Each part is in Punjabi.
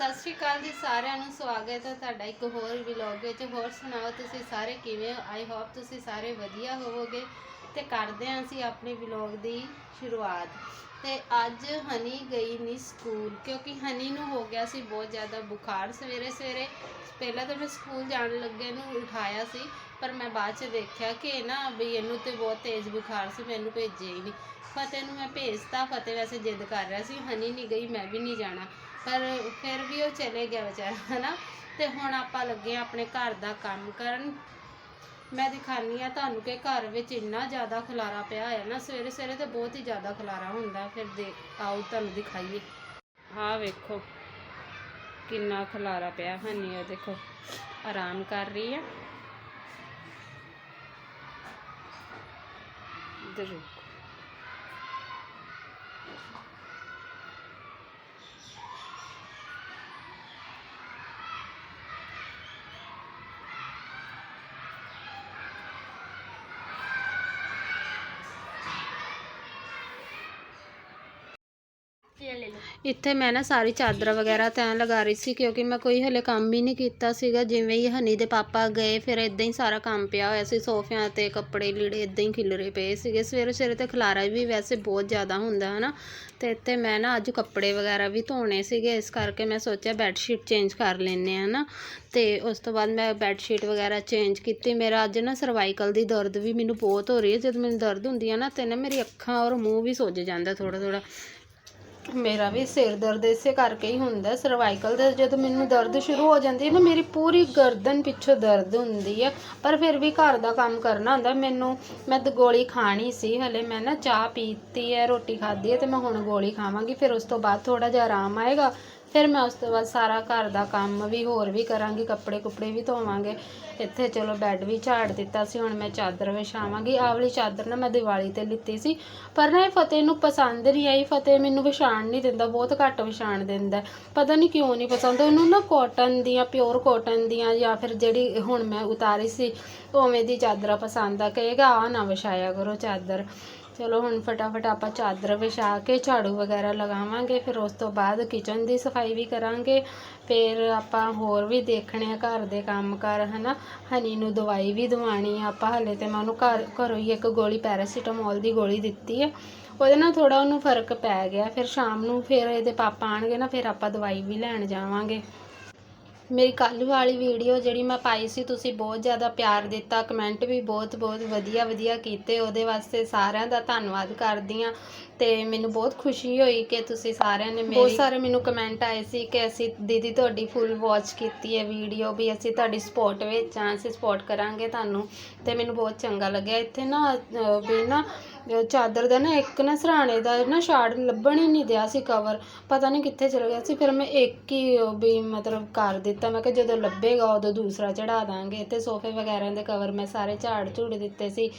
ਸਤਿ ਸ਼੍ਰੀ ਅਕਾਲ ਜੀ, ਸਾਰਿਆਂ ਨੂੰ ਸਵਾਗਤ ਹੈ ਤੁਹਾਡਾ ਇੱਕ ਹੋਰ ਵਲੌਗ ਵਿੱਚ। ਹੋਰ ਸੁਣਾਓ, ਤੁਸੀਂ ਸਾਰੇ ਕਿਵੇਂ ਹੋ? ਆਈ ਹੋਪ ਤੁਸੀਂ ਸਾਰੇ ਵਧੀਆ ਹੋਵੋਗੇ। ਤੇ ਕਰਦੇ ਹਾਂ ਅਸੀਂ ਆਪਣੇ ਵਲੌਗ ਦੀ ਸ਼ੁਰੂਆਤ। ਤੇ ਅੱਜ ਹਨੀ ਗਈ ਨਹੀਂ ਸਕੂਲ, ਕਿਉਂਕਿ ਹਨੀ ਨੂੰ ਹੋ ਗਿਆ ਸੀ ਬਹੁਤ ਜ਼ਿਆਦਾ ਬੁਖਾਰ ਸਵੇਰੇ ਸਵੇਰੇ। ਪਹਿਲਾਂ ਤਾਂ ਮੈਂ ਸਕੂਲ ਜਾਣ ਲੱਗੇ ਨੂੰ ਉਠਾਇਆ ਸੀ, ਪਰ ਮੈਂ ਬਾਅਦ ਚ ਦੇਖਿਆ ਕਿ ਨਾ ਵੀ ਇਹਨੂੰ ਤੇ ਬਹੁਤ ਤੇਜ਼ ਬੁਖਾਰ ਸੀ, ਮੈਨੂੰ ਭੇਜਿਆ ਹੀ ਨਹੀਂ ਫਤਿਹ ਨੂੰ ਮੈਂ ਭੇਜਤਾ, ਫਤਿਹ ਵੈਸੇ ਜਿੱਦ ਕਰ ਰਿਹਾ ਸੀ, ਹਨੀ ਨਹੀਂ ਗਈ, ਮੈਂ ਵੀ ਨਹੀਂ ਜਾਣਾ। ਪਰ ਫਿਰ ਵੀ ਉਹ ਚਲੇ ਗਿਆ ਵਿਚਾਰਾ, ਹਨਾ? ਤੇ ਹੁਣ ਆਪਾਂ ਲੱਗੇ ਹਾਂ ਆਪਣੇ ਘਰ ਦਾ ਕੰਮ ਕਰਨ। ਮੈਂ ਦਿਖਾਨੀ ਆ ਤੁਹਾਨੂੰ ਕਿ ਘਰ ਵਿੱਚ ਇੰਨਾ ਜ਼ਿਆਦਾ ਖਲਾਰਾ ਪਿਆ ਹੈ ਨਾ ਸਵੇਰੇ ਸਵੇਰੇ ਤੇ ਬਹੁਤ ਹੀ ਜ਼ਿਆਦਾ ਖਲਾਰਾ ਹੁੰਦਾ। ਫਿਰ ਦੇ, ਆਓ ਤੁਹਾਨੂੰ ਦਿਖਾਈਏ। ਆਹ ਵੇਖੋ, ਕਿੰਨਾ ਖਲਾਰਾ ਪਿਆ, ਹਨੀ ਉਹ ਦੇਖੋ, ਆਰਾਮ ਕਰ ਰਹੀ ਹੈ ਇੱਧਰ ਇੱਥੇ ਮੈਂ ਨਾ ਸਾਰੀ ਚਾਦਰ ਵਗੈਰਾ ਤੈਅ ਲਗਾ ਰਹੀ ਸੀ ਕਿਉਂਕਿ ਮੈਂ ਕੋਈ ਹਲੇ ਕੰਮ ਹੀ ਨਹੀਂ ਕੀਤਾ ਸੀਗਾ। ਜਿਵੇਂ ਹੀ ਹਨੀ ਦੇ ਪਾਪਾ ਗਏ, ਫਿਰ ਇਦਾਂ ਹੀ ਸਾਰਾ ਕੰਮ ਪਿਆ ਹੋਇਆ ਸੀ। ਸੋਫਿਆਂ ਤੇ ਕੱਪੜੇ ਲੀੜੇ ਇਦਾਂ ਹੀ ਖਿਲਰੇ ਪਏ ਸੀਗੇ। ਸਵੇਰੇ ਸਵੇਰੇ ਤੇ ਖਲਾਰਾ ਵੀ ਵੈਸੇ ਬਹੁਤ ਜ਼ਿਆਦਾ ਹੁੰਦਾ, ਹਨਾ। ਤੇ ਇੱਥੇ ਮੈਂ ਨਾ ਅੱਜ ਕੱਪੜੇ ਵਗੈਰਾ ਵੀ ਧੋਣੇ ਸੀਗੇ। ਇਸ ਕਰਕੇ ਮੈਂ ਸੋਚਿਆ ਬੈੱਡ ਸ਼ੀਟ ਚੇਂਜ ਕਰ ਲੈਂਦੇ ਆ ਨਾ ਤੇ ਉਸ ਤੋਂ ਬਾਅਦ ਮੈਂ ਬੈੱਡ ਸ਼ੀਟ ਵਗੈਰਾ ਚੇਂਜ ਕੀਤੀ। ਮੇਰਾ ਅੱਜ ਨਾ ਸਰਵਾਈਕਲ ਦੀ ਦਰਦ ਵੀ ਮੈਨੂੰ ਬਹੁਤ ਹੋ ਰਹੀ ਹੈ। ਜਦ ਮੈਨੂੰ ਦਰਦ ਹੁੰਦੀ ਹੈ ਨਾ, ਤੇ ਨਾ ਮੇਰੀ ਅੱਖਾਂ ਔਰ ਮੂੰਹ ਵੀ ਸੁੱਜ ਜਾਂਦਾ ਥੋੜਾ ਥੋੜਾ ਮੇਰਾ ਵੀ ਸਿਰ ਦਰਦ ਇਸੇ ਕਰਕੇ ਹੀ ਹੁੰਦਾ ਸਰਵਾਈਕਲ ਦਾ ਜਦੋਂ ਮੈਨੂੰ ਦਰਦ ਸ਼ੁਰੂ ਹੋ ਜਾਂਦੀ ਹੈ ਨਾ, ਮੇਰੀ ਪੂਰੀ ਗਰਦਨ ਪਿੱਛੋਂ ਦਰਦ ਹੁੰਦੀ ਹੈ। ਪਰ ਫਿਰ ਵੀ ਘਰ ਦਾ ਕੰਮ ਕਰਨਾ ਹੁੰਦਾ, ਮੈਨੂੰ, ਮੈਂ ਤਾਂ ਗੋਲੀ ਖਾਣੀ ਸੀ, ਹਲੇ ਮੈਂ ਨਾ ਚਾਹ ਪੀਤੀ ਹੈ, ਰੋਟੀ ਖਾਧੀ ਹੈ ਤੇ ਮੈਂ ਹੁਣ ਗੋਲੀ ਖਾਵਾਂਗੀ, ਫਿਰ ਉਸ ਤੋਂ ਬਾਅਦ ਥੋੜਾ ਜਿਹਾ ਆਰਾਮ ਆਏਗਾ। ਫਿਰ ਮੈਂ ਉਸ ਤੋਂ ਬਾਅਦ ਸਾਰਾ ਘਰ ਦਾ ਕੰਮ ਵੀ ਹੋਰ ਵੀ ਕਰਾਂਗੀ, ਕੱਪੜੇ ਕੁਪੜੇ ਵੀ ਧੋਵਾਂਗੇ। ਇੱਥੇ ਚਲੋ ਬੈੱਡ ਵੀ ਝਾੜ ਦਿੱਤਾ ਸੀ, ਹੁਣ ਮੈਂ ਚਾਦਰ ਵਿਛਾਵਾਂਗੀ। ਆਹ ਵਾਲੀ ਚਾਦਰ ਨਾ ਮੈਂ ਦੀਵਾਲੀ ਤੇ ਲਿੱਤੀ ਸੀ, ਪਰ ਨਾ ਇਹ ਫਤਿਹ ਨੂੰ ਪਸੰਦ ਨਹੀਂ ਆਈ। ਫਤਿਹ ਮੈਨੂੰ ਵਿਛਾਣ ਨਹੀਂ ਦਿੰਦਾ, ਬਹੁਤ ਘੱਟ ਵਿਛਾਣ ਦਿੰਦਾ। ਪਤਾ ਨਹੀਂ ਕਿਉਂ ਨਹੀਂ ਪਸੰਦ, ਉਹਨੂੰ ਨਾ ਕਾਟਨ ਦੀਆਂ ਪਿਓਰ ਕਾਟਨ ਦੀਆਂ ਜਾਂ ਫਿਰ ਜਿਹੜੀ ਹੁਣ ਮੈਂ ਉਤਾਰੀ ਸੀ, ਉਵੇਂ ਦੀ ਚਾਦਰਾਂ ਪਸੰਦ ਆ। ਕਹੇਗਾ ਆ ਨਾ ਵਿਛਾਇਆ ਕਰੋ ਚਾਦਰ। ਚਲੋ ਹੁਣ ਫਟਾਫਟ ਆਪਾਂ ਚਾਦਰ ਵਿਛਾ ਕੇ ਝਾੜੂ ਵਗੈਰਾ ਲਗਾਵਾਂਗੇ, ਫਿਰ ਉਸ ਤੋਂ ਬਾਅਦ ਕਿਚਨ ਦੀ ਸਫ਼ਾਈ ਵੀ ਕਰਾਂਗੇ, ਫਿਰ ਆਪਾਂ ਹੋਰ ਵੀ ਦੇਖਣੇ ਆ ਘਰ ਦੇ ਕੰਮ ਕਰ, ਹਨਾ? ਹਨੀ ਨੂੰ ਦਵਾਈ ਵੀ ਦਵਾਣੀ ਆ ਆਪਾਂ, ਹਲੇ ਤੇ ਮੈਂ ਉਹਨੂੰ ਘਰ, ਘਰੋਂ ਹੀ ਇੱਕ ਗੋਲੀ ਪੈਰਾਸੀਟਾਮੋਲ ਦੀ ਗੋਲੀ ਦਿੱਤੀ ਹੈ ਉਹਦੇ ਨਾਲ ਥੋੜਾ ਉਹਨੂੰ ਫ਼ਰਕ ਪੈ ਗਿਆ, ਫਿਰ ਸ਼ਾਮ ਨੂੰ ਫਿਰ ਇਹਦੇ ਪਾਪਾ ਆਣਗੇ ਨਾ, ਫਿਰ ਆਪਾਂ ਦਵਾਈ ਵੀ ਲੈਣ ਜਾਵਾਂਗੇ। ਮੇਰੀ ਕੱਲ੍ਹ ਵਾਲੀ ਵੀਡੀਓ ਜਿਹੜੀ ਮੈਂ ਪਾਈ ਸੀ, ਤੁਸੀਂ ਬਹੁਤ ਜ਼ਿਆਦਾ ਪਿਆਰ ਦਿੱਤਾ ਕਮੈਂਟ ਵੀ ਬਹੁਤ ਬਹੁਤ ਵਧੀਆ ਵਧੀਆ ਕੀਤੇ, ਉਹਦੇ ਵਾਸਤੇ ਸਾਰਿਆਂ ਦਾ ਧੰਨਵਾਦ ਕਰਦੀ ਆ ਤੇ ਮੈਨੂੰ ਬਹੁਤ ਖੁਸ਼ੀ ਹੋਈ ਕਿ ਤੁਸੀਂ ਸਾਰਿਆਂ ਨੇ ਬਹੁਤ ਸਾਰੇ ਮੈਨੂੰ ਕਮੈਂਟ ਆਏ ਸੀ ਕਿ ਅਸੀਂ ਦੀਦੀ ਤੁਹਾਡੀ ਫੁੱਲ ਵਾਚ ਕੀਤੀ ਹੈ ਵੀਡੀਓ ਵੀ ਅਸੀਂ ਤੁਹਾਡੀ ਸਪੋਰਟ ਵਿੱਚ ਆ ਅਸੀਂ ਸਪੋਰਟ ਕਰਾਂਗੇ ਤੁਹਾਨੂੰ। ਤੇ ਮੈਨੂੰ ਬਹੁਤ ਚੰਗਾ ਲੱਗਿਆ। ਇੱਥੇ ਨਾ ਵੀ ਨਾ ਚਾਦਰ ਦਾ ਨਾ, ਇੱਕ ਨਾ ਸਰਾਣੇ ਦਾ ਨਾ ਸ਼ਾਰਟ ਲੱਭਣ ਹੀ ਨਹੀਂ ਦਿਆ ਸੀ ਕਵਰ ਪਤਾ ਨਹੀਂ ਕਿੱਥੇ ਚਲ ਗਿਆ ਸੀ, ਫਿਰ ਮੈਂ ਇੱਕ ਹੀ ਉਹ ਵੀ ਮਤਲਬ ਕਰ ਦਿੱਤਾ। ਮੈਂ ਕਿਹਾ ਜਦੋਂ ਲੱਭੇਗਾ, ਉਦੋਂ ਦੂਸਰਾ ਚੜਾ ਦਾਂਗੇ। ਤੇ ਸੋਫੇ ਵਗੈਰਾ ਦੇ ਕਵਰ ਮੈਂ ਸਾਰੇ ਝਾੜ ਝੂੜ ਦਿੱਤੇ ਸੀ।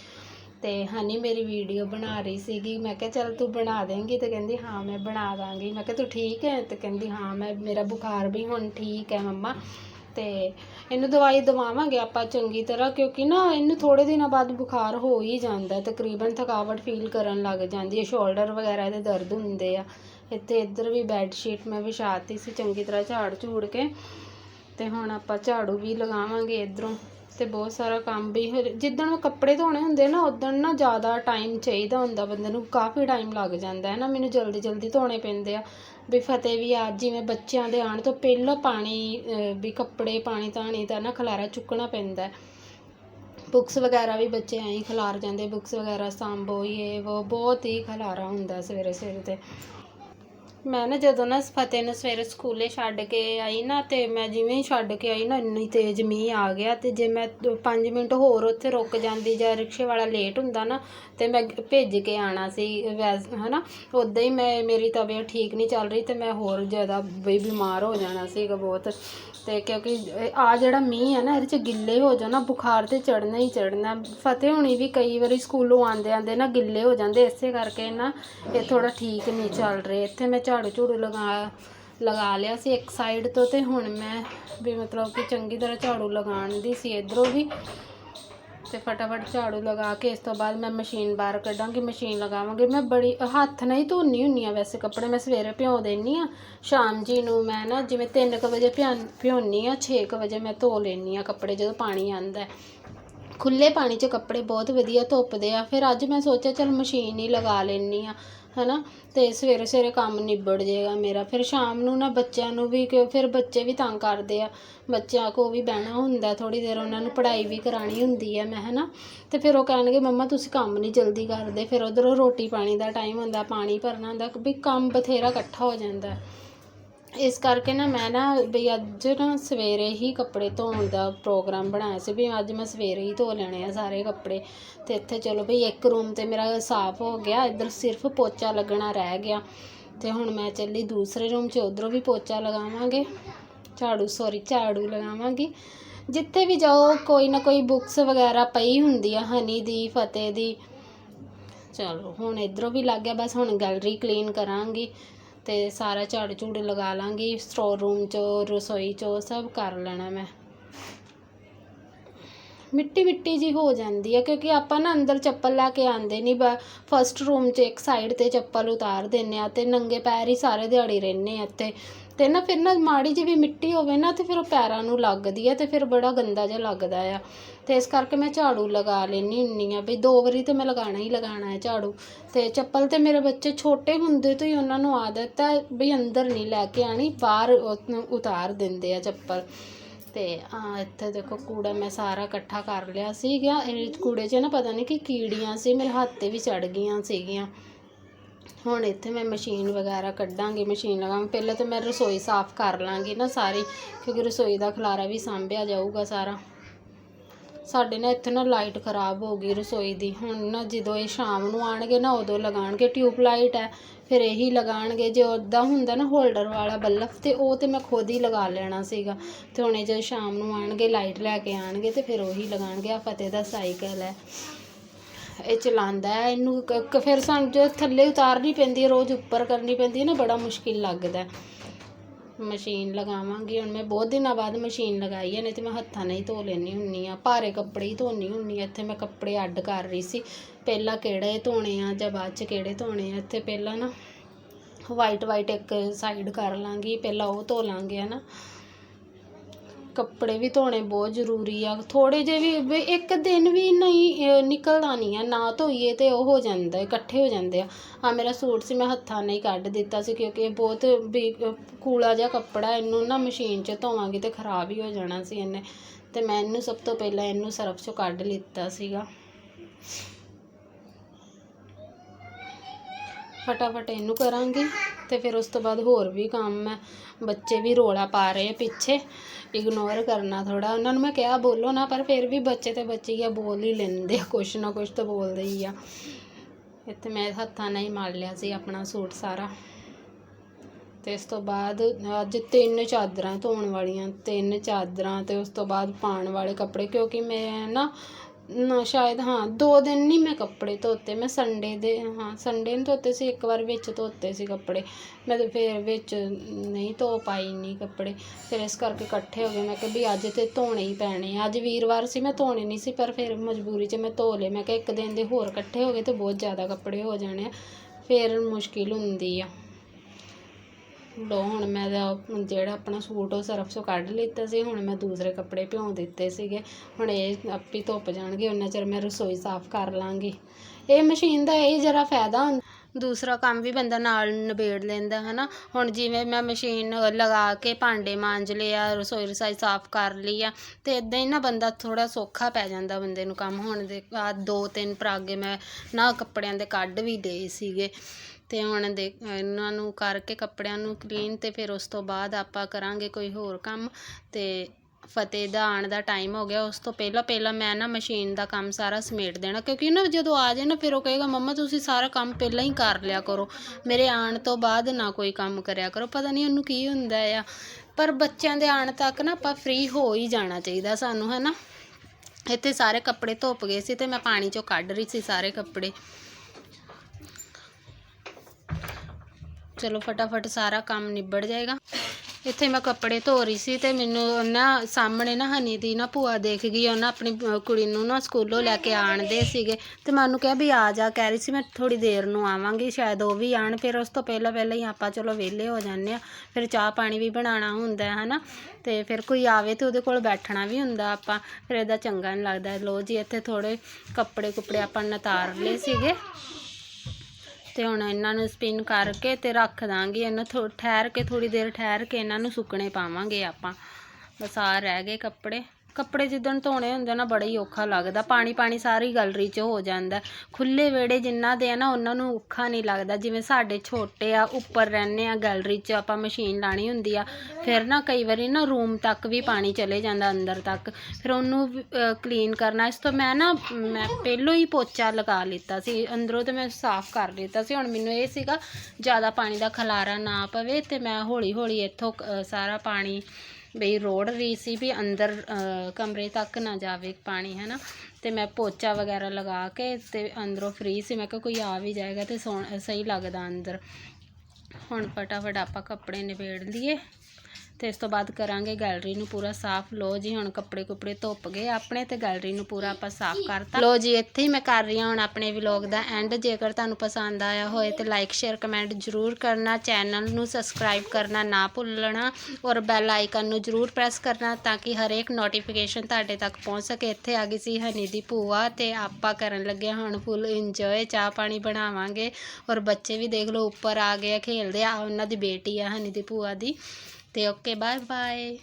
ਤੇ ਹਨੀ ਮੇਰੀ ਵੀਡੀਓ ਬਣਾ ਰਹੀ ਸੀਗੀ। ਮੈਂ ਕਿਹਾ, ਚੱਲ ਤੂੰ ਬਣਾ ਦੇਂਗੀ? ਤੇ ਕਹਿੰਦੀ, ਹਾਂ, ਮੈਂ ਬਣਾ ਦਾਂਗੀ। ਮੈਂ ਕਿਹਾ, ਤੂੰ ਠੀਕ ਹੈ? ਤੇ ਕਹਿੰਦੀ, ਹਾਂ, ਮੈਂ, ਮੇਰਾ ਬੁਖਾਰ ਵੀ ਹੁਣ ਠੀਕ ਹੈ ਮੰਮਾ। ਤੇ ਇਹਨੂੰ ਦਵਾਈ ਦਵਾਵਾਂਗੇ ਆਪਾਂ ਚੰਗੀ ਤਰ੍ਹਾਂ, ਕਿਉਂਕਿ ਨਾ ਇਹਨੂੰ ਥੋੜੇ ਦਿਨਾਂ ਬਾਅਦ ਬੁਖਾਰ ਹੋ ਹੀ ਜਾਂਦਾ ਤਕਰੀਬਨ ਥਕਾਵਟ ਫੀਲ ਕਰਨ ਲੱਗ ਜਾਂਦੀ ਹੈ ਸ਼ੋਲਡਰ ਵਗੈਰਾ ਦੇ ਦਰਦ ਹੁੰਦੇ ਆ। ਇੱਥੇ ਇੱਧਰ ਵੀ ਬੈੱਡ ਸ਼ੀਟ ਮੈਂ ਵਿਛਾਤੀ ਸੀ, ਚੰਗੀ ਤਰ੍ਹਾਂ ਝਾੜ ਝੂੜ ਕੇ, ਤੇ ਹੁਣ ਆਪਾਂ ਝਾੜੂ ਵੀ ਲਗਾਵਾਂਗੇ ਇਧਰੋਂ। ਤੇ ਬਹੁਤ ਸਾਰਾ ਕੰਮ ਵੀ ਫਿਰ- ਜਿੱਦਣ ਕੱਪੜੇ ਧੋਣੇ ਹੁੰਦੇ ਨਾ ਉਦੋਂ ਨਾ ਜ਼ਿਆਦਾ ਟਾਈਮ ਚਾਹੀਦਾ ਹੁੰਦਾ ਬੰਦੇ ਨੂੰ, ਕਾਫੀ ਟਾਈਮ ਲੱਗ ਜਾਂਦਾ ਹੈ ਨਾ, ਮੈਨੂੰ ਜਲਦੀ ਜਲਦੀ ਧੋਣੇ ਪੈਂਦੇ ਆ। ਵੀ ਫਤਿਹ ਵੀ ਆ, ਜਿਵੇਂ ਬੱਚਿਆਂ ਦੇ ਆਉਣ ਤੋਂ ਪਹਿਲਾਂ ਪਾਣੀ ਵੀ ਕੱਪੜੇ ਪਾਣੀ ਧਾਣੀ ਦਾ ਨਾ ਖਲਾਰਾ ਚੁੱਕਣਾ ਪੈਂਦਾ ਹੈ। ਬੁੱਕਸ ਵਗੈਰਾ ਵੀ ਬੱਚੇ ਐਂ ਹੀ ਖਿਲਾਰ ਜਾਂਦੇ, ਬੁੱਕਸ ਵਗੈਰਾ ਸਾਂਭੋ ਇਹ ਉਹ ਬਹੁਤ ਹੀ ਖਲਾਰਾ ਹੁੰਦਾ ਸਵੇਰੇ ਸਵੇਰੇ ਤੇ। ਮੈਂ ਨਾ ਜਦੋਂ ਨਾ ਫਤਿਹ ਨੂੰ ਸਵੇਰੇ ਸਕੂਲੇ ਛੱਡ ਕੇ ਆਈ ਨਾ ਤੇ ਮੈਂ ਜਿਵੇਂ ਹੀ ਛੱਡ ਕੇ ਆਈ ਨਾ ਇੰਨੀ ਤੇਜ਼ ਮੀਂਹ ਆ ਗਿਆ ਅਤੇ ਜੇ ਮੈਂ ਪੰਜ ਮਿੰਟ ਹੋਰ ਉੱਥੇ ਰੁਕ ਜਾਂਦੀ ਜਾਂ ਰਿਕਸ਼ੇ ਵਾਲਾ ਲੇਟ ਹੁੰਦਾ ਨਾ ਤੇ ਮੈਂ ਭੇਜ ਕੇ ਆਉਣਾ ਸੀ, ਵੈਸ ਨਾ ਉੱਦਾਂ ਹੀ ਮੈਂ, ਮੇਰੀ ਤਬੀਅਤ ਠੀਕ ਨਹੀਂ ਚੱਲ ਰਹੀ ਅਤੇ ਮੈਂ ਹੋਰ ਜ਼ਿਆਦਾ ਵੀ ਬਿਮਾਰ ਹੋ ਜਾਣਾ ਸੀਗਾ ਬਹੁਤ ਅਤੇ ਕਿਉਂਕਿ ਆ ਜਿਹੜਾ ਮੀਂਹ ਹੈ ਨਾ ਇਹਦੇ ਚ ਗਿੱਲੇ ਹੋ ਜਾਣਾ ਬੁਖਾਰ ਤੇ ਚੜਨਾ ਹੀ ਚੜਨਾ ਫਤਿਹ ਹੁਣੀ ਵੀ ਕਈ ਵਾਰੀ ਸਕੂਲੋਂ ਆਉਂਦੇ ਆਉਂਦੇ ਨਾ ਗਿੱਲੇ ਹੋ ਜਾਂਦੇ, ਇਸੇ ਕਰਕੇ ਨਾ ਇਹ ਥੋੜ੍ਹਾ ਠੀਕ ਨਹੀਂ ਚੱਲ ਰਹੇ। ਇੱਥੇ ਮੈਂ ਝਾੜੂ ਝੂੜੂ ਲਗਾ ਲਗਾ ਲਿਆ ਸੀ ਇੱਕ ਸਾਈਡ ਤੋਂ ਤੇ ਹੁਣ ਮੈਂ ਵੀ ਮਤਲਬ ਕਿ ਚੰਗੀ ਤਰ੍ਹਾਂ ਝਾੜੂ ਲਗਾਉਣ ਦੀ ਸੀ ਇਧਰੋਂ ਵੀ। ਤੇ ਫਟਾਫਟ ਝਾੜੂ ਲਗਾ ਕੇ ਇਸ ਤੋਂ ਬਾਅਦ ਮੈਂ ਮਸ਼ੀਨ ਬਾਹਰ ਕੱਢਾਂਗੀ ਮਸ਼ੀਨ ਲਗਾਵਾਂਗੀ। ਮੈਂ ਬੜੀ, ਹੱਥ ਨਾਲ ਹੀ ਧੋਨੀ ਹੁੰਨੀ ਆ ਵੈਸੇ ਕੱਪੜੇ, ਮੈਂ ਸਵੇਰੇ ਭਿਉਂ ਦੇਣੀ ਆ। ਸ਼ਾਮ ਜੀ ਨੂੰ ਮੈਂ ਨਾ ਜਿਵੇਂ 3:00 ਵਜੇ ਭਿਓ ਭਿਓਨੀ ਆ 6:00 ਵਜੇ ਮੈਂ ਧੋ ਲੈਣੀ ਆ ਕੱਪੜੇ ਜਦੋਂ ਪਾਣੀ ਆਂਦਾ। ਖੁੱਲੇ ਪਾਣੀ 'ਚ ਕੱਪੜੇ ਬਹੁਤ ਵਧੀਆ ਧੁੱਪਦੇ ਆ। ਫਿਰ ਅੱਜ ਮੈਂ ਸੋਚਿਆ ਚਲ ਮਸ਼ੀਨ ਹੀ ਲਗਾ ਲੈਣੀ ਆ। ਹਨਾ? ਤੇ ਸਵੇਰੇ ਸਵੇਰੇ ਕੰਮ ਨਿਬੜ ਜਾਏਗਾ ਮੇਰਾ। ਫਿਰ ਸ਼ਾਮ ਨੂੰ ਨਾ ਬੱਚਿਆਂ ਨੂੰ ਵੀ ਕਿ ਫਿਰ ਬੱਚੇ ਵੀ ਤੰਗ ਕਰਦੇ ਆ। ਬੱਚਿਆਂ ਕੋ ਵੀ ਬਹਿਣਾ ਹੁੰਦਾ ਥੋੜੀ ਦੇਰ ਉਹਨਾਂ ਨੂੰ ਪੜ੍ਹਾਈ ਵੀ ਕਰਾਣੀ ਹੁੰਦੀ ਹੈ ਮੈਂ, ਹਨਾ? ਤੇ ਫਿਰ ਉਹ ਕਹਿਣਗੇ, ਮੰਮਾ, ਤੁਸੀਂ ਕੰਮ ਨਹੀਂ ਜਲਦੀ ਕਰਦੇ। ਫਿਰ ਉਧਰੋਂ ਰੋਟੀ ਪਾਣੀ ਦਾ ਟਾਈਮ ਹੁੰਦਾ, ਪਾਣੀ ਭਰਨਾ ਹੁੰਦਾ, ਵੀ ਕੰਮ ਬਥੇਰਾ ਇਕੱਠਾ ਹੋ ਜਾਂਦਾ। ਇਸ ਕਰਕੇ ਨਾ ਮੈਂ ਨਾ ਬਈ ਅੱਜ ਨਾ ਸਵੇਰੇ ਹੀ ਕੱਪੜੇ ਧੋਣ ਦਾ ਪ੍ਰੋਗਰਾਮ ਬਣਾਇਆ ਸੀ ਵੀ ਅੱਜ ਮੈਂ ਸਵੇਰੇ ਹੀ ਧੋ ਲੈਣੇ ਆ ਸਾਰੇ ਕੱਪੜੇ। ਅਤੇ ਇੱਥੇ ਚਲੋ ਬਈ ਇੱਕ ਰੂਮ ਤਾਂ ਮੇਰਾ ਸਾਫ਼ ਹੋ ਗਿਆ, ਇੱਧਰ ਸਿਰਫ ਪੋਚਾ ਲੱਗਣਾ ਰਹਿ ਗਿਆ। ਅਤੇ ਹੁਣ ਮੈਂ ਚੱਲੀ ਦੂਸਰੇ ਰੂਮ 'ਚ, ਉੱਧਰੋਂ ਵੀ ਪੋਚਾ ਲਗਾਵਾਂਗੇ। ਝਾੜੂ ਸੌਰੀ ਝਾੜੂ ਲਗਾਵਾਂਗੀ। ਜਿੱਥੇ ਵੀ ਜਾਓ, ਕੋਈ ਨਾ ਕੋਈ ਬੁੱਕਸ ਵਗੈਰਾ ਪਈ ਹੁੰਦੀ ਆ ਹਨੀ ਦੀ, ਫਤਿਹ ਦੀ। ਚਲੋ, ਹੁਣ ਇਧਰੋਂ ਵੀ ਲੱਗ ਗਿਆ, ਬਸ ਹੁਣ ਗੈਲਰੀ ਕਲੀਨ ਕਰਾਂਗੀ। ਅਤੇ ਸਾਰਾ ਝਾੜੂ ਝੂੜੂ ਲਗਾ ਲਾਂਗੀ ਸਟੋਰ ਰੂਮ ਚੋਂ, ਰਸੋਈ 'ਚੋਂ, ਸਭ ਕਰ ਲੈਣਾ ਮੈਂ। ਮਿੱਟੀ ਮਿੱਟੀ ਜਿਹੀ ਹੋ ਜਾਂਦੀ ਹੈ ਕਿਉਂਕਿ ਆਪਾਂ ਨਾ ਅੰਦਰ ਚੱਪਲ ਲੈ ਕੇ ਆਉਂਦੇ ਨਹੀਂ, ਬ ਫਸਟ ਰੂਮ 'ਚ ਇੱਕ ਸਾਈਡ ਤੇ ਚੱਪਲ ਉਤਾਰ ਦਿੰਦੇ ਹਾਂ ਅਤੇ ਨੰਗੇ ਪੈਰ ਹੀ ਸਾਰੇ ਦਿਹਾੜੀ ਰਹਿੰਦੇ ਹਾਂ ਇੱਥੇ। ਤੇ ਨਾ ਫਿਰ ਨਾ ਮਾੜੀ ਜਿਹੀ ਵੀ ਮਿੱਟੀ ਹੋਵੇ ਨਾ ਤੇ ਫਿਰ ਉਹ ਪੈਰਾਂ ਨੂੰ ਲੱਗਦੀ ਹੈ ਤੇ ਫਿਰ ਬੜਾ ਗੰਦਾ ਜਿਹਾ ਲੱਗਦਾ ਆ। ਤੇ ਇਸ ਕਰਕੇ ਮੈਂ ਝਾੜੂ ਲਗਾ ਲੈਣੀ ਹੁੰਨੀ ਆ ਵੀ ਦੋ ਵਾਰੀ ਤੇ ਮੈਂ ਲਗਾਣਾ ਹੀ ਲਗਾਣਾ ਹੈ ਝਾੜੂ। ਤੇ ਚੱਪਲ ਤੇ ਮੇਰੇ ਬੱਚੇ ਛੋਟੇ ਹੁੰਦੇ ਤੋਂ ਹੀ ਉਹਨਾਂ ਨੂੰ ਆਦਤ ਹੈ ਵੀ ਅੰਦਰ ਨਹੀਂ ਲੈ ਕੇ ਆਣੀ ਬਾਹਰ ਉਹ- ਉਤਾਰ ਦਿੰਦੇ ਆ ਚੱਪਲ। ਤੇ ਆ ਇੱਥੇ ਦੇਖੋ ਕੂੜਾ ਮੈਂ ਸਾਰਾ ਇਕੱਠਾ ਕਰ ਲਿਆ ਸੀਗਾ। ਇਹ ਕੂੜੇ 'ਚ ਨਾ ਪਤਾ ਨਹੀਂ ਕਿ ਕੀੜੀਆਂ ਸੀ, ਮੇਰੇ ਹੱਥ ਤੇ ਵੀ ਚੜ ਗਈਆਂ ਸੀਗੀਆਂ। ਹੁਣ ਇੱਥੇ ਮੈਂ ਮਸ਼ੀਨ ਵਗੈਰਾ ਕੱਢਾਂਗੀ, ਮਸ਼ੀਨ ਲਗਾਵਾਂ ਪਹਿਲਾਂ ਤਾਂ ਮੈਂ ਰਸੋਈ ਸਾਫ਼ ਕਰ ਲਾਂਗੀ ਨਾ ਸਾਰੀ, ਕਿਉਂਕਿ ਰਸੋਈ ਦਾ ਖਲਾਰਾ ਵੀ ਸਾਂਭਿਆ ਜਾਊਗਾ ਸਾਰਾ। ਸਾਡੇ ਨਾ ਇੱਥੇ ਨਾ ਲਾਈਟ ਖਰਾਬ ਹੋ ਗਈ ਰਸੋਈ ਦੀ। ਹੁਣ ਨਾ ਜਦੋਂ ਇਹ ਸ਼ਾਮ ਨੂੰ ਆਣਗੇ ਨਾ ਉਦੋਂ ਲਗਾਣਗੇ ਟਿਊਬ ਲਾਈਟ ਹੈ, ਫਿਰ ਇਹੀ ਲਗਾਣਗੇ ਜੇ ਉੱਦਾਂ ਹੁੰਦਾ ਨਾ ਹੋਲਡਰ ਵਾਲਾ ਬੱਲਬ, ਤੇ ਉਹ ਤੇ ਮੈਂ ਖੁਦ ਹੀ ਲਗਾ ਲੈਣਾ ਸੀਗਾ। ਤੇ ਹੁਣ ਇਹ ਜਦੋਂ ਸ਼ਾਮ ਨੂੰ ਆਣਗੇ ਲਾਈਟ ਲੈ ਕੇ ਆਣਗੇ ਤੇ ਫਿਰ ਉਹੀ ਲਗਾਣਗੇ ਆ ਫਤਿਹ ਦਾ ਸਾਈਕਲ ਹੈ। ਇਹ ਚਲਾਉਂਦਾ ਹੈ। ਇਹਨੂੰ ਕ- ਕ- ਫਿਰ ਸਾਨੂੰ ਜੋ ਥੱਲੇ ਉਤਾਰਨੀ ਪੈਂਦੀ ਹੈ, ਰੋਜ਼ ਉੱਪਰ ਕਰਨੀ ਪੈਂਦੀ ਹੈ ਨਾ, ਬੜਾ ਮੁਸ਼ਕਿਲ ਲੱਗਦਾ ਹੈ। ਮਸ਼ੀਨ ਲਗਾਵਾਂਗੀ, ਹੁਣ ਮੈਂ ਬਹੁਤ ਦਿਨਾਂ ਬਾਅਦ ਮਸ਼ੀਨ ਲਗਾਈ ਹੈ, ਨਹੀਂ ਤੇ ਮੈਂ ਹੱਥਾਂ ਨਾਲ ਹੀ ਧੋ ਲੈਣੀ ਹੁੰਨੀ ਆ ਭਾਰੇ ਕੱਪੜੇ ਹੀ ਧੋਣੀ ਹੁੰਨੀ ਆ ਇੱਥੇ ਮੈਂ ਕੱਪੜੇ ਅੱਡ ਕਰ ਰਹੀ ਸੀ। ਪਹਿਲਾਂ ਕਿਹੜੇ ਧੋਣੇ ਆ ਜਾਂ ਬਾਅਦ ਚ ਕਿਹੜੇ ਧੋਣੇ ਆ, ਇੱਥੇ ਪਹਿਲਾਂ ਨਾ ਵਾਈਟ ਵਾਈਟ ਇੱਕ ਸਾਈਡ ਕਰ ਲਾਂਗੀ। ਪਹਿਲਾਂ ਉਹ ਧੋ ਲਾਂਗੇ ਹਨਾ ਕੱਪੜੇ ਵੀ ਧੋਣੇ ਬਹੁਤ ਜ਼ਰੂਰੀ ਆ। ਥੋੜ੍ਹੇ ਜਿਹੇ ਵੀ ਵੀ ਇੱਕ ਦਿਨ ਵੀ ਨਹੀਂ ਨਿਕਲਦਾ ਨਹੀਂ ਆ। ਨਾ ਧੋਈਏ ਤਾਂ ਉਹ ਹੋ ਜਾਂਦਾ, ਇਕੱਠੇ ਹੋ ਜਾਂਦੇ ਆ। ਆ ਮੇਰਾ ਸੂਟ ਸੀ, ਮੈਂ ਹੱਥਾਂ ਨਾਲ ਹੀ ਕੱਢ ਦਿੱਤਾ ਸੀ ਕਿਉਂਕਿ ਇਹ ਬਹੁਤ ਵੀ ਕੂਲਾ ਜਿਹਾ ਕੱਪੜਾ ਇਹਨੂੰ ਨਾ ਮਸ਼ੀਨ 'ਚ ਧੋਵਾਂਗੀ ਤੇ ਖਰਾਬ ਹੀ ਹੋ ਜਾਣਾ ਸੀ ਇਹਨੇ। ਅਤੇ ਮੈਂ ਇਹਨੂੰ ਸਭ ਤੋਂ ਪਹਿਲਾਂ ਇਹਨੂੰ ਸਰਫ 'ਚੋਂ ਕੱਢ ਲਿੱਤਾ ਸੀਗਾ। ਫਟਾਫਟ ਇਹਨੂੰ ਕਰਾਂਗੇ ਤੇ ਫਿਰ ਉਸ ਤੋਂ ਬਾਅਦ ਹੋਰ ਵੀ ਕੰਮ ਹੈ। ਬੱਚੇ ਵੀ ਰੋਲਾ ਪਾ ਰਹੇ ਆ ਪਿੱਛੇ। ਇਗਨੋਰ ਕਰਨਾ ਥੋੜਾ ਉਹਨਾਂ ਨੂੰ ਮੈਂ ਕਿਹਾ, ਬੋਲੋ ਨਾ, ਪਰ ਫਿਰ ਵੀ ਬੱਚੇ ਤੇ ਬੱਚੇ ਆ, ਬੋਲ ਹੀ ਲੈਂਦੇ ਆ। ਕੁਛ ਨਾ ਕੁਛ ਤਾਂ ਬੋਲਦੇ ਹੀ ਆ। ਇੱਥੇ ਮੈਂ ਹੱਥਾਂ ਨਾਲ ਹੀ ਮਲ ਲਿਆ ਸੀ ਆਪਣਾ ਸੂਟ ਸਾਰਾ। ਤੇ ਇਸ ਤੋਂ ਬਾਅਦ ਅੱਜ ਤਿੰਨ ਚਾਦਰਾਂ ਧੋਣ ਵਾਲੀਆਂ, ਤਿੰਨ ਚਾਦਰਾਂ ਤੇ ਉਸ ਤੋਂ ਬਾਅਦ ਪਾਉਣ ਵਾਲੇ ਕੱਪੜੇ। ਕਿਉਂਕਿ ਮੈਂ ਨਾ ਨਾ, ਸ਼ਾਇਦ, ਹਾਂ, ਦੋ ਦਿਨ ਨਹੀਂ ਮੈਂ ਕੱਪੜੇ ਧੋਤੇ, ਮੈਂ ਸੰਡੇ ਦੇ, ਹਾਂ ਸੰਡੇ ਨੂੰ ਧੋਤੇ ਸੀ, ਇੱਕ ਵਾਰ ਵਿੱਚ ਧੋਤੇ ਸੀ ਕੱਪੜੇ। ਮੈਂ ਤੇ ਫਿਰ ਵਿੱਚ ਨਹੀਂ ਧੋ ਪਾਈ ਨਹੀਂ ਕੱਪੜੇ। ਫਿਰ ਇਸ ਕਰਕੇ ਇਕੱਠੇ ਹੋ ਗਏ, ਮੈਂ ਕਿਹਾ ਵੀ ਅੱਜ ਤੇ ਧੋਣੇ ਹੀ ਪੈਣੇ ਆ। ਅੱਜ ਵੀਰਵਾਰ ਸੀ, ਮੈਂ ਧੋਣੇ ਨਹੀਂ ਸੀ, ਪਰ ਫਿਰ ਮਜਬੂਰੀ 'ਚ ਮੈਂ ਧੋ ਲਏ। ਮੈਂ ਕਿਹਾ ਇੱਕ ਦਿਨ ਦੇ ਹੋਰ ਇਕੱਠੇ ਹੋ ਗਏ ਤੇ ਬਹੁਤ ਜ਼ਿਆਦਾ ਕੱਪੜੇ ਹੋ ਜਾਣੇ ਆ। ਫਿਰ ਮੁਸ਼ਕਿਲ ਹੁੰਦੀ ਆ। ਲੋ, ਹੁਣ ਮੈਂ ਜਿਹੜਾ ਆਪਣਾ ਸੂਟ, ਉਹ ਸਰਫ ਚੋਂ ਕੱਢ ਲਿੱਤਾ ਸੀ, ਹੁਣ ਮੈਂ ਦੂਸਰੇ ਕੱਪੜੇ ਭਿਉਂ ਦਿੱਤੇ ਸੀਗੇ। ਹੁਣ ਇਹ ਆਪੇ ਧੁੱਪ ਜਾਣਗੇ ਉਹਨਾਂ ਚਿਰ ਮੈਂ ਰਸੋਈ ਸਾਫ਼ ਕਰ ਲਾਂਗੀ। ਇਹ ਮਸ਼ੀਨ ਦਾ ਇਹ ਜਰਾ ਫਾਇਦਾ ਹੁੰਦਾ। ਦੂਸਰਾ ਕੰਮ ਵੀ ਬੰਦਾ ਨਾਲ ਨਿਬੇੜ ਲੈਂਦਾ, ਹਨਾ? ਹੁਣ ਜਿਵੇਂ ਮੈਂ ਮਸ਼ੀਨ ਲਗਾ ਕੇ ਭਾਂਡੇ ਮਾਂਜ ਲਿਆ, ਰਸੋਈ ਰਸਾਈ ਸਾਫ਼ ਕਰ ਲਈ ਆ ਤੇ ਇਦਾਂ ਹੀ ਨਾ ਬੰਦਾ ਥੋੜਾ ਸੌਖਾ ਪੈ ਜਾਂਦਾ ਬੰਦੇ ਨੂੰ ਕੰਮ ਹੁਣ ਦੇ ਆ ਦੋ ਤਿੰਨ ਪਰਾਗੇ ਮੈਂ ਨਾ ਕੱਪੜਿਆਂ ਦੇ ਕੱਢ ਵੀ ਦੇ ਸੀਗੇ। ਅਤੇ ਹੁਣ ਦੇ, ਇਹਨਾਂ ਨੂੰ ਕਰਕੇ ਕੱਪੜਿਆਂ ਨੂੰ ਕਲੀਨ ਅਤੇ ਫਿਰ ਉਸ ਤੋਂ ਬਾਅਦ ਆਪਾਂ ਕਰਾਂਗੇ ਕੋਈ ਹੋਰ ਕੰਮ ਅਤੇ ਫਤਿਹ ਦਾ ਆਉਣ ਦਾ ਟਾਈਮ ਹੋ ਗਿਆ, ਉਸ ਤੋਂ ਪਹਿਲਾਂ ਪਹਿਲਾਂ ਮੈਂ ਨਾ ਮਸ਼ੀਨ ਦਾ ਕੰਮ ਸਾਰਾ ਸਮੇਟ ਦੇਣਾ, ਕਿਉਂਕਿ ਨਾ ਜਦੋਂ ਆ ਜਾਏ ਨਾ ਫਿਰ ਉਹ ਕਹੇਗਾ, ਮੰਮਾ, ਤੁਸੀਂ ਸਾਰਾ ਕੰਮ ਪਹਿਲਾਂ ਹੀ ਕਰ ਲਿਆ ਕਰੋ, ਮੇਰੇ ਆਉਣ ਤੋਂ ਬਾਅਦ ਨਾ ਕੋਈ ਕੰਮ ਕਰਿਆ ਕਰੋ। ਪਤਾ ਨਹੀਂ ਉਹਨੂੰ ਕੀ ਹੁੰਦਾ ਆ, ਪਰ ਬੱਚਿਆਂ ਦੇ ਆਉਣ ਤੱਕ ਨਾ ਆਪਾਂ ਫ੍ਰੀ ਹੋ ਹੀ ਜਾਣਾ ਚਾਹੀਦਾ ਸਾਨੂੰ ਹੈ ਨਾ ਇੱਥੇ ਸਾਰੇ ਕੱਪੜੇ ਧੁੱਪ ਗਏ ਸੀ ਤੇ ਮੈਂ ਪਾਣੀ ਚੋਂ ਕੱਢ ਰਹੀ ਸੀ ਸਾਰੇ ਕੱਪੜੇ। ਚਲੋ ਫਟਾਫਟ ਸਾਰਾ ਕੰਮ ਨਿਬੜ ਜਾਏਗਾ। ਇੱਥੇ ਮੈਂ ਕੱਪੜੇ ਧੋ ਰਹੀ ਸੀ ਤੇ ਮੈਨੂੰ ਨਾ ਸਾਹਮਣੇ ਨਾ ਹਨੀ ਦੀ ਨਾ ਭੂਆ ਦੇਖ ਗਈ, ਉਹਨਾਂ ਆਪਣੀ ਕੁੜੀ ਨੂੰ ਨਾ ਸਕੂਲੋਂ ਲੈ ਕੇ ਆਣਦੇ ਸੀਗੇ। ਤੇ ਮੈਂ ਉਹਨੂੰ ਕਿਹਾ ਵੀ ਆ ਜਾ, ਕਹਿ ਰਹੀ ਸੀ ਮੈਂ ਥੋੜੀ ਦੇਰ ਨੂੰ ਆਵਾਂਗੀ, ਸ਼ਾਇਦ ਉਹ ਵੀ ਆਣ। ਫਿਰ ਉਸ ਤੋਂ ਪਹਿਲਾਂ ਪਹਿਲਾਂ ਹੀ ਆਪਾਂ ਚਲੋ ਵਿਹਲੇ ਹੋ ਜਾਂਦੇ ਆ ਫਿਰ ਚਾਹ ਪਾਣੀ ਵੀ ਬਣਾਉਣਾ ਹੁੰਦਾ ਹੈ ਹਨਾ ਤੇ ਫਿਰ ਕੋਈ ਆਵੇ ਤੇ ਉਹਦੇ ਕੋਲ ਬੈਠਣਾ ਵੀ ਹੁੰਦਾ ਆਪਾਂ, ਫਿਰ ਇਹਦਾ ਚੰਗਾ ਨਹੀਂ ਲੱਗਦਾ। ਲੋ ਜੀ, ਇੱਥੇ ਥੋੜੇ ਕੱਪੜੇ ਕੁਪੜੇ ਆਪਾਂ ਨਤਾਰ ਲਏ ਸੀਗੇ। ਤੇ ਹੁਣ ਇਹਨਾਂ ਨੂੰ ਸਪਿਨ ਕਰਕੇ ਤੇ ਰੱਖ ਦਾਂਗੇ। ਇਹਨਾਂ ਥੋ, ਠਹਿਰ ਕੇ ਥੋੜੀ ਦੇਰ ਠਹਿਰ ਕੇ ਇਹਨਾਂ ਨੂੰ ਸੁੱਕਣੇ ਪਾਵਾਂਗੇ ਆਪਾਂ। ਬਸ ਆ ਰਹਿ ਗਏ ਕੱਪੜੇ। ਕੱਪੜੇ ਜਿੱਦਣ ਧੋਣੇ ਹੁੰਦੇ ਨਾ ਬੜਾ ਹੀ ਔਖਾ ਲੱਗਦਾ, ਪਾਣੀ ਪਾਣੀ ਸਾਰੀ ਗੈਲਰੀ 'ਚ ਹੋ ਜਾਂਦਾ। ਖੁੱਲੇ ਵਿਹੜੇ ਜਿਨ੍ਹਾਂ ਦੇ ਆ ਨਾ, ਉਹਨਾਂ ਨੂੰ ਔਖਾ ਨਹੀਂ ਲੱਗਦਾ। ਜਿਵੇਂ ਸਾਡੇ ਛੋਟੇ ਆ, ਉੱਪਰ ਰਹਿੰਦੇ ਆ ਗੈਲਰੀ 'ਚ ਆਪਾਂ ਮਸ਼ੀਨ ਲਾਣੀ ਹੁੰਦੀ ਆ, ਫਿਰ ਨਾ ਕਈ ਵਾਰੀ ਨਾ ਰੂਮ ਤੱਕ ਵੀ ਪਾਣੀ ਚਲੇ ਜਾਂਦਾ ਅੰਦਰ ਤੱਕ। ਫਿਰ ਉਹਨੂੰ ਕਲੀਨ ਕਰਨਾ। ਇਸ ਤੋਂ ਮੈਂ ਨਾ, ਮੈਂ ਪਹਿਲੋਂ ਹੀ ਪੋਚਾ ਲਗਾ ਲਿੱਤਾ ਸੀ। ਅੰਦਰੋਂ ਤੇ ਮੈਂ ਸਾਫ਼ ਕਰ ਲਿੱਤਾ ਸੀ। ਹੁਣ ਮੈਨੂੰ ਇਹ ਸੀਗਾ, ਜ਼ਿਆਦਾ ਪਾਣੀ ਦਾ ਖਲਾਰਾ ਨਾ ਪਵੇ ਤੇ ਮੈਂ ਹੌਲੀ ਹੌਲੀ ਇੱਥੋਂ ਸਾਰਾ ਪਾਣੀ ਬਈ ਰੋੜ ਰਹੀ ਸੀ ਵੀ ਅੰਦਰ ਕਮਰੇ ਤੱਕ ਨਾ ਜਾਵੇ ਪਾਣੀ ਹੈ ਨਾ ਤੇ ਮੈਂ ਪੋਚਾ ਵਗੈਰਾ ਲਗਾ ਕੇ ਤੇ ਅੰਦਰੋਂ ਫ੍ਰੀ ਸੀ। ਮੈਂ ਕਿਹਾ ਕੋਈ ਆ ਵੀ ਜਾਏਗਾ ਤੇ ਸੌਣ, ਸਹੀ ਲੱਗਦਾ ਅੰਦਰ। ਹੁਣ ਫਟਾਫਟ ਆਪਾਂ ਕੱਪੜੇ ਨਿਬੇੜ ਲਈਏ। ਤੇ ਇਸ ਤੋਂ ਬਾਅਦ ਕਰਾਂਗੇ ਗੈਲਰੀ ਨੂੰ ਪੂਰਾ ਸਾਫ਼। ਲੋ ਜੀ, ਹੁਣ ਕੱਪੜੇ ਕੁਪੜੇ ਧੁੱਪ ਗਏ ਆਪਣੇ ਤੇ ਗੈਲਰੀ ਨੂੰ ਪੂਰਾ ਆਪਾਂ ਸਾਫ਼ ਕਰਤਾ। ਲੋ ਜੀ, ਇੱਥੇ ਹੀ ਮੈਂ ਕਰ ਰਹੀ ਹਾਂ ਹੁਣ ਆਪਣੇ ਵਲੌਗ ਦਾ ਐਂਡ ਜੇਕਰ ਤੁਹਾਨੂੰ ਪਸੰਦ ਆਇਆ ਹੋਏ ਤੇ ਲਾਈਕ ਸ਼ੇਅਰ ਕਮੈਂਟ ਜ਼ਰੂਰ ਕਰਨਾ। ਚੈਨਲ ਨੂੰ ਸਬਸਕ੍ਰਾਈਬ ਕਰਨਾ ਨਾ ਭੁੱਲਣਾ ਔਰ ਬੈਲ ਆਈਕਨ ਨੂੰ ਜ਼ਰੂਰ ਪ੍ਰੈਸ ਕਰਨਾ ਤਾਂ ਕਿ ਹਰੇਕ ਨੋਟੀਫਿਕੇਸ਼ਨ ਤੁਹਾਡੇ ਤੱਕ ਪਹੁੰਚ ਸਕੇ। ਇੱਥੇ ਆ ਗਈ ਸੀ ਹਨੀ ਦੀ ਭੂਆ ਤੇ ਆਪਾਂ ਕਰਨ ਲੱਗੇ ਹਾਂ ਹੁਣ ਫੁੱਲ ਇੰਜੋਏ ਚਾਹ ਪਾਣੀ ਬਣਾਵਾਂਗੇ ਔਰ ਬੱਚੇ ਵੀ ਦੇਖ ਲਓ, ਉੱਪਰ ਆ ਗਏ ਆ, ਖੇਲਦੇ ਆ। ਉਹਨਾਂ ਦੀ ਬੇਟੀ ਆ ਹਨੀ ਦੀ ਭੂਆ ਦੀ। ਅਤੇ ਓਕੇ ਬਾਏ ਬਾਏ